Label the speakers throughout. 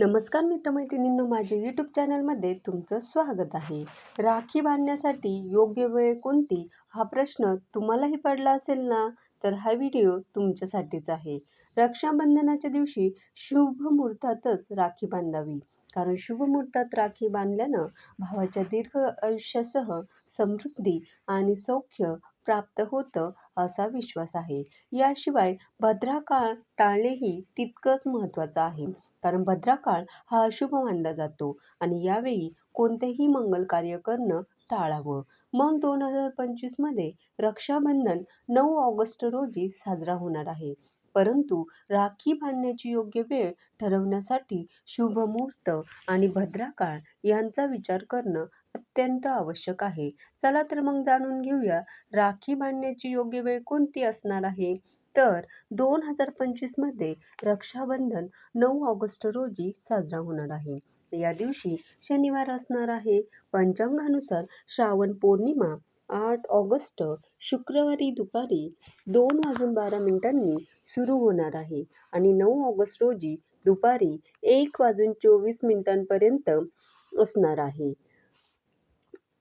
Speaker 1: नमस्कार मित्रमैत्रिणींनो माझ्या यूट्यूब चॅनलमध्ये तुमचं स्वागत आहे. राखी बांधण्यासाठी योग्य वेळ कोणती? हा प्रश्न तुम्हालाही पडला असेल ना? तर हा व्हिडिओ तुमच्यासाठीच आहे. रक्षाबंधनाच्या दिवशी शुभ मुहूर्तातच राखी बांधावी. कारण शुभ मुहूर्तात राखी बांधल्यानं भावाच्या दीर्घ आयुष्यासह समृद्धी आणि सौख्य प्राप्त होतं असा विश्वास आहे. याशिवाय भद्राकाळ टाळणेही तितकंच महत्त्वाचं आहे. कारण भद्राकाळ हा अशुभ मानला जातो आणि यावेळी कोणतेही मंगल कार्य करणं टाळावं. मग दोन हजार पंचवीसमध्ये रक्षाबंधन नऊ ऑगस्ट रोजी साजरा होणार आहे. परंतु राखी बांधण्याची योग्य वेळ ठरवण्यासाठी शुभ मुहूर्त आणि भद्राकाळ यांचा विचार करणं अत्यंत आवश्यक आहे. चला तर मग जाणून घेऊया राखी बांधण्याची योग्य वेळ कोणती असणार आहे? तर दोन हजार पंचवीसमध्ये रक्षाबंधन नऊ ऑगस्ट रोजी साजरा होणार आहे. या दिवशी शनिवार असणार आहे. पंचांगानुसार श्रावण पौर्णिमा आठ ऑगस्ट शुक्रवारी दुपारी दोन वाजून बारा मिनिटांनी सुरू होणार आहे आणि नऊ ऑगस्ट रोजी दुपारी एक वाजून चोवीस मिनिटांपर्यंत असणार आहे.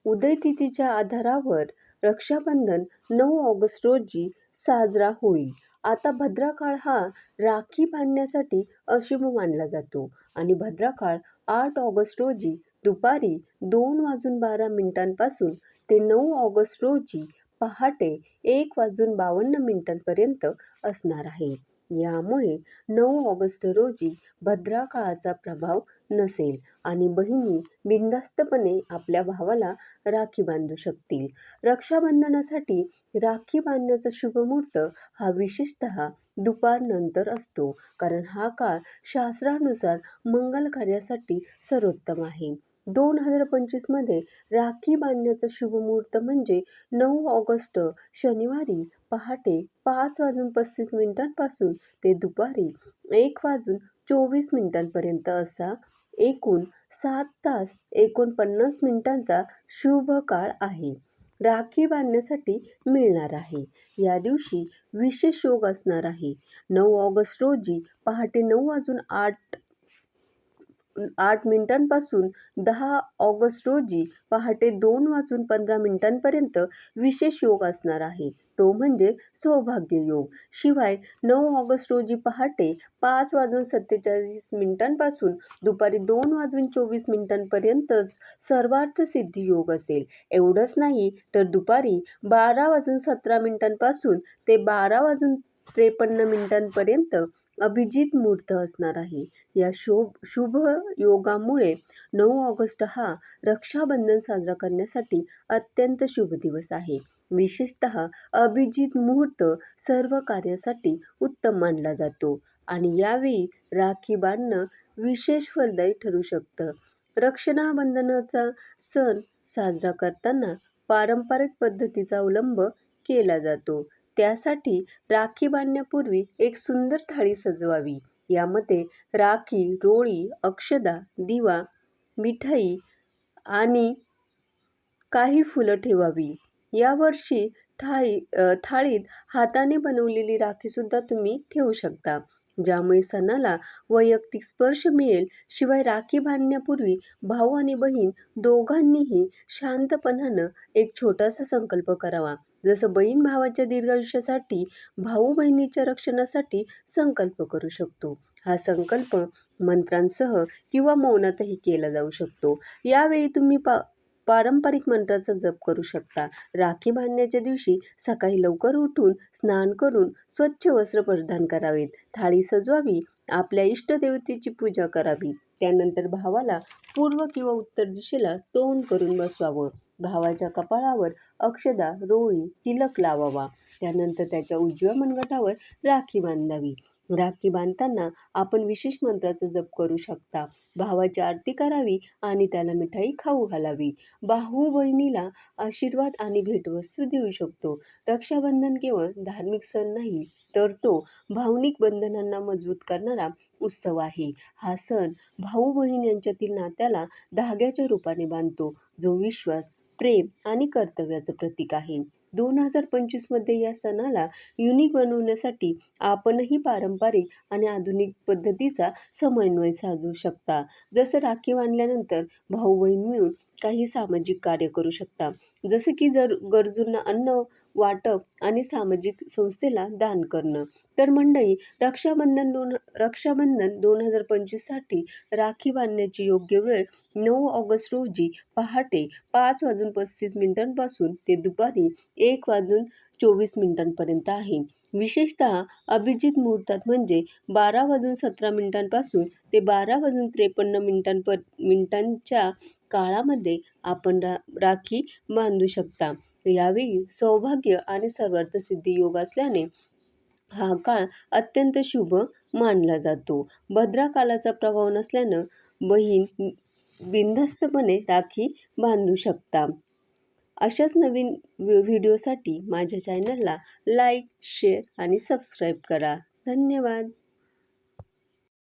Speaker 1: उदयतिथीच्या आधारावर रक्षाबंधन नऊ ऑगस्ट रोजी साजरा होईल. आता भद्राकाळ हा राखी बांधण्यासाठी अशुभ मानला जातो आणि भद्राकाळ आठ ऑगस्ट रोजी दुपारी दोन वाजून बारा मिनिटांपासून ते नऊ ऑगस्ट रोजी पहाटे एक वाजून बावन्न मिनिटांपर्यंत असणार आहे. यामुळे नऊ ऑगस्ट रोजी भद्रा काळाचा प्रभाव नसेल आणि बहिणी बिनधास्तपणे आपल्या भावाला राखी बांधू शकतील. रक्षाबंधनासाठी राखी बांधण्याचा शुभमुहूर्त हा विशेषतः दुपारनंतर असतो कारण हा काळ शास्त्रानुसार मंगल कार्यासाठी सर्वोत्तम आहे. दोन हजार पंचवीसमध्ये राखी बांधण्याचा शुभ मुहूर्त म्हणजे नऊ ऑगस्ट शनिवारी पहाटे पाच वाजून पस्तीस मिनिटांपासून ते दुपारी एक वाजून चोवीस मिनिटांपर्यंत असा एकूण सात तास एकोणपन्नास मिनिटांचा शुभ काळ आहे. राखी बांधण्यासाठी मिळणार आहे. या दिवशी विशेष योग असणार आहे. नऊ ऑगस्ट रोजी पहाटे नऊ वाजून आठ आठ मिनिटांपासून दहा ऑगस्ट रोजी पहाटे दोन वाजून पंधरा मिनिटांपर्यंत विशेष योग असणार आहे. तो म्हणजे सौभाग्य योग. शिवाय नऊ ऑगस्ट रोजी पहाटे पाच वाजून सत्तेचाळीस मिनिटांपासून दुपारी दोन वाजून चोवीस मिनिटांपर्यंतच सर्वार्थ सिद्धी योग असेल. एवढंच नाही तर दुपारी बारा वाजून सतरा मिनिटांपासून ते बारा वाजून त्रेपन्न मिनिटांपर्यंत अभिजित मुहूर्त असणार आहे. या शोभ शुभ योगामुळे नऊ ऑगस्ट हा रक्षाबंधन साजरा करण्यासाठी अत्यंत शुभ दिवस आहे. विशेषतः अभिजित मुहूर्त सर्व कार्यासाठी उत्तम मानला जातो आणि यावेळी राखी बांधणं विशेष फलदायी ठरू शकतं. रक्षणाबंधनाचा सण साजरा करताना पारंपरिक पद्धतीचा अवलंब केला जातो. त्यासाठी राखी बांधण्यापूर्वी एक सुंदर थाळी सजवावी. यामध्ये राखी रोळी अक्षदा दिवा मिठाई आणि काही फुलं ठेवावी. यावर्षी थाळी थाळीत हाताने बनवलेली राखीसुद्धा तुम्ही ठेवू शकता. ज्यामुळे सणाला वैयक्तिक स्पर्श मिळेल शिवाय राखी बांधण्यापूर्वी भाऊ आणि बहीण दोघांनीही शांतपणानं एक छोटासा संकल्प करावा. जसं बहीण भावाच्या दीर्घायुष्यासाठी भाऊ बहिणीच्या रक्षणासाठी संकल्प करू शकतो. हा संकल्प मंत्रांसह किंवा मौनातही केला जाऊ शकतो. यावेळी तुम्ही पा पारंपरिक मंत्राचा जप करू शकता. राखी बांधण्याच्या दिवशी सकाळी लवकर उठून स्नान करून स्वच्छ वस्त्र परिधान करावेत. थाळी सजवावी आपल्या इष्टदेवतेची पूजा करावी. त्यानंतर भावाला पूर्व किंवा उत्तर दिशेला तोंड करून बसवावं. भावाच्या कपाळावर अक्षदा रोळी तिलक लावावा. त्यानंतर त्याच्या उजव्या मनगटावर राखी बांधावी. राखी बांधताना आपण विशेष मंत्राचा जप करू शकता. भावाची आरती करावी आणि त्याला मिठाई खाऊ घालावी. भाऊ बहिणीला आशीर्वाद आणि भेटवस्तू देऊ शकतो. रक्षाबंधन केवळ धार्मिक सण नाही तर तो भावनिक बंधनांना मजबूत करणारा उत्सव आहे. हा सण भाऊ बहीण यांच्यातील नात्याला धाग्याच्या रूपाने बांधतो जो विश्वास प्रेम आणि कर्तव्याचं प्रतीक आहे. दोन हजार पंचवीसमध्ये या सणाला युनिक बनवण्यासाठी आपणही पारंपरिक आणि आधुनिक पद्धतीचा समन्वय साधू शकता. जसं राखी बांधल्यानंतर भाऊ बहीण मिळून काही सामाजिक कार्य करू शकता. जसं की जर गरजूंना अन्न वाटप आणि सामाजिक संस्थेला दान करणं. तर मंडळी रक्षाबंधन दोन रक्षाबंधन दोन हजार पंचवीससाठी राखी बांधण्याची योग्य वेळ नऊ ऑगस्ट रोजी पहाटे पाच वाजून पस्तीस मिनिटांपासून ते दुपारी एक वाजून चोवीस मिनिटांपर्यंत आहे. विशेषतः अभिजित मुहूर्तात म्हणजे बारा वाजून सतरा मिनिटांपासून ते बारा वाजून त्रेपन्न मिनिटांपर मिनिटांच्या काळामध्ये आपण रा राखी बांधू शकता. यावेळी सौभाग्य आणि सर्वार्थ सिद्धी योग असल्याने हा काळ अत्यंत शुभ मानला जातो. भद्रा कालाचा प्रभाव नसल्यानं बहीण बिनधास्तपणे राखी बांधू शकता. अशाच नवीन व्हिडिओसाठी माझ्या चॅनलला लाईक शेअर आणि सबस्क्राईब करा. धन्यवाद!